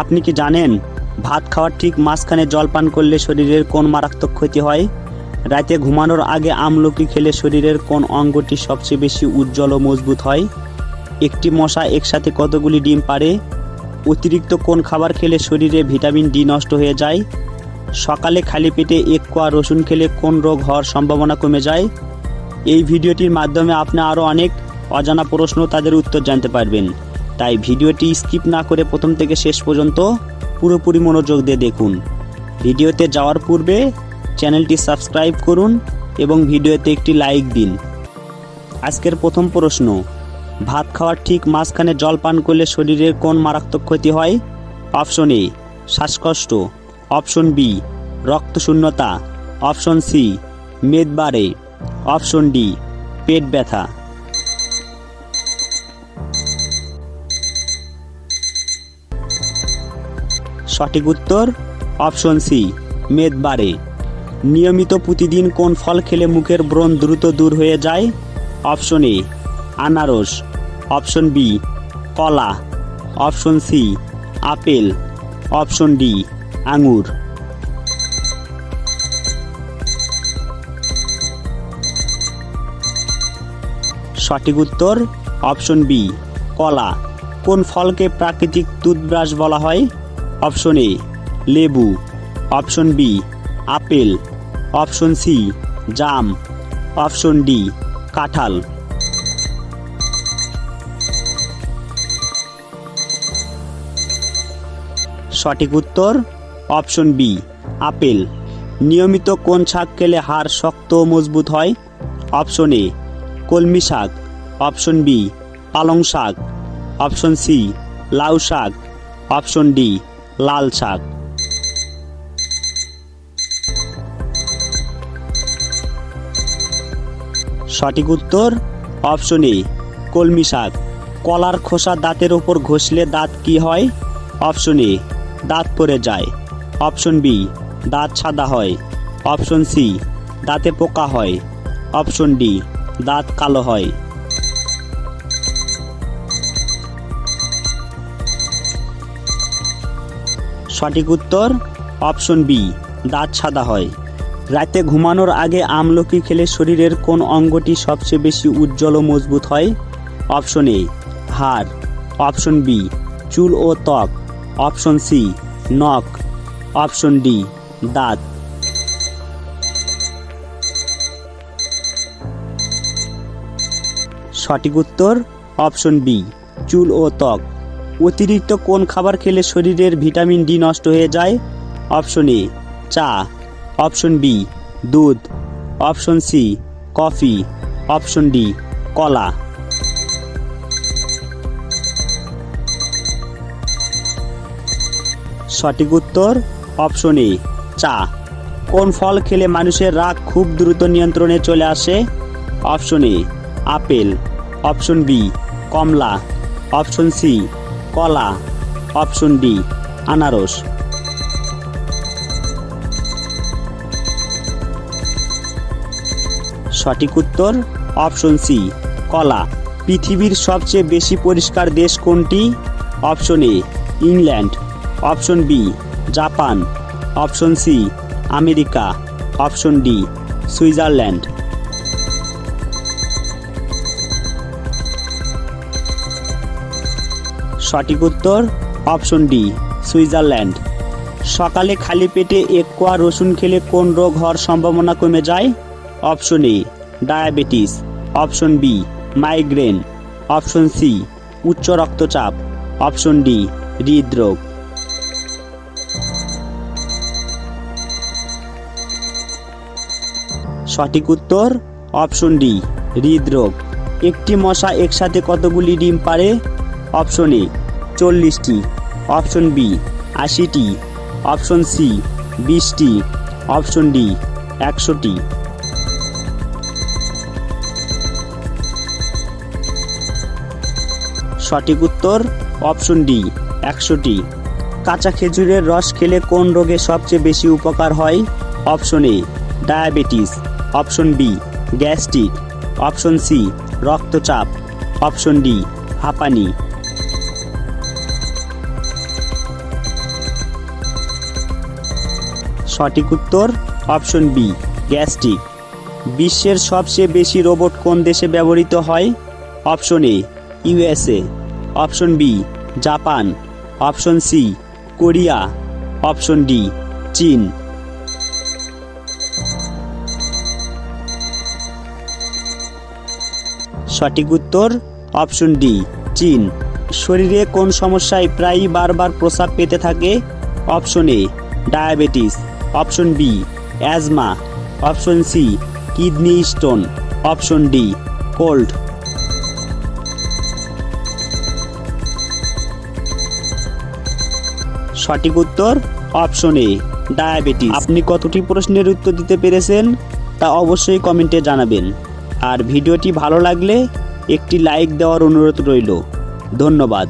আপনি কি জানেন, ভাত খাওয়ার ঠিক মাঝখানে জল পান করলে শরীরের কোন মারাত্মক ক্ষতি হয়? রাতে ঘুমানোর আগে আমলকি খেলে শরীরের কোন অঙ্গটি সবচেয়ে বেশি উজ্জ্বল ও মজবুত হয়? একটি মশা একসাথে কতগুলি ডিম পারে অতিরিক্ত কোন খাবার খেলে শরীরে ভিটামিন ডি নষ্ট হয়ে যায়? সকালে খালি পেটে এক কোয়া রসুন খেলে কোন রোগ হওয়ার সম্ভাবনা কমে যায়? এই ভিডিওটির মাধ্যমে আপনি আরও অনেক অজানা প্রশ্ন তাদের উত্তর জানতে পারবেন। তাই ভিডিওটি স্কিপ না করে প্রথম থেকে শেষ পর্যন্ত পুরোপুরি মনোযোগ দিয়ে দেখুন। ভিডিওতে যাওয়ার পূর্বে চ্যানেলটি সাবস্ক্রাইব করুন এবং ভিডিওতে একটি লাইক দিন। আজকের প্রথম প্রশ্ন, ভাত খাওয়ার ঠিক মাঝখানে জল পান করলে শরীরের কোন মারাত্মক ক্ষতি হয়? অপশন এ, শ্বাসকষ্ট। অপশন বি, রক্তশূন্যতা। অপশন সি মেদ বাড়ে অপশন ডি, পেট ব্যথা। সঠিক উত্তর, অপশন সি মেদ বাড়ে নিয়মিত প্রতিদিন কোন ফল খেলে মুখের ব্রণ দ্রুত দূর হয়ে যায়? অপশন এ, আনারস। অপশন বি, কলা। Option C, apple. Option D, আঙুর। সঠিক উত্তর, অপশন বি, কলা। কোন ফলকে প্রাকৃতিক টুথব্রাশ বলা হয়? অপশন এ, লেবু। Option B, apple. Option C, জাম। অপশন ডি, কাঁঠাল। সঠিক উত্তর, অপশন বি, আপেল। নিয়মিত কোন শাক খেলে হাড় শক্ত ও মজবুত হয়? অপশন এ, কলমি শাক। অপশন বি, পালং শাক। অপশন সি, লাউ শাক। অপশন ডি লাল শাক। সঠিক উত্তর অপশন এ কলমি শাক। কলার খোসা দাঁতের ওপর ঘষলে দাঁত কি হয়? অপশন এ দাঁত পড়ে যায়। অপশন বি দাঁত সাদা হয়। অপশন সি দাঁতে পোকা হয়। অপশন ডি দাঁত কালো হয়। সঠিক উত্তর অপশন বি, দাঁত সাদা হয়। রাতে ঘুমানোর আগে আমলকি খেলে শরীরের কোন অঙ্গটি সবচেয়ে বেশি উজ্জ্বল ও মজবুত হয়? অপশন এ, হাড়। অপশন বি, চুল ও ত্বক। অপশন সি, নখ। অপশন ডি, দাঁত। সঠিক উত্তর অপশন বি, চুল ও ত্বক। অতিরিক্ত কোন খাবার খেলে শরীরের ভিটামিন ডি নষ্ট হয়ে যায়? অপশন এ, চা। অপশন বি, দুধ। Option C, coffee. Option D, কলা। সঠিক উত্তর, অপশন এ, চা। কোন ফল খেলে মানুষের রাগ খুব দ্রুত নিয়ন্ত্রণে চলে আসে? Option A, apple. Option B, কমলা। অপশন সি কলা, অপশন ডি, আনারস। সঠিক উত্তর, অপশন সি, কলা। পৃথিবীর সবচেয়ে বেশি পরিষ্কার দেশ কোনটি? Option A, England. Option B, Japan. Option C, America. Option D, Switzerland. সঠিক উত্তর, অপশন ডি, সুইজারল্যান্ড। সকালে খালি পেটে এক কোয়া রসুন খেলে কোন রোগ হওয়ার সম্ভাবনা কমে যায়? Option A, diabetes. Option B, migraine. Option C, উচ্চ রক্তচাপ। অপশন ডি, হৃদরোগ। সঠিক উত্তর, অপশন ডি, হৃদরোগ। একটি মশা একসাথে কতগুলি ডিম পারে অপশন এ চল্লিশটি, অপশন বি আশিটি, অপশন সি বিশটি, অপশন ডি একশোটি। সঠিক উত্তর, অপশন ডি একশোটি। কাঁচা খেজুরের রস খেলে কোন রোগে সবচেয়ে বেশি উপকার হয়? Option A diabetes, option B gastric, option C রক্তচাপ, অপশন ডি হাঁপানি। সঠিক উত্তর অপশন বি, গ্যাস্ট্রিক। বিশ্বের সবচেয়ে বেশি রোবট কোন দেশে ব্যবহৃত হয়? Option A, USA. Option B, Japan. Option C, Korea. Option D, চীন। সঠিক উত্তর অপশন ডি, চীন। শরীরে কোন সমস্যায় প্রায়ই বারবার প্রস্রাব পেতে থাকে? Option A, diabetes. Option B asthma option C kidney stone option D cold সঠিক উত্তর অপশন এ ডায়াবেটিস আপনি কতটি প্রশ্নের উত্তর দিতে পেরেছেন, তা অবশ্যই কমেন্টে জানাবেন। আর ভিডিওটি ভালো লাগলে একটি লাইক দেওয়ার অনুরোধ রইল। ধন্যবাদ।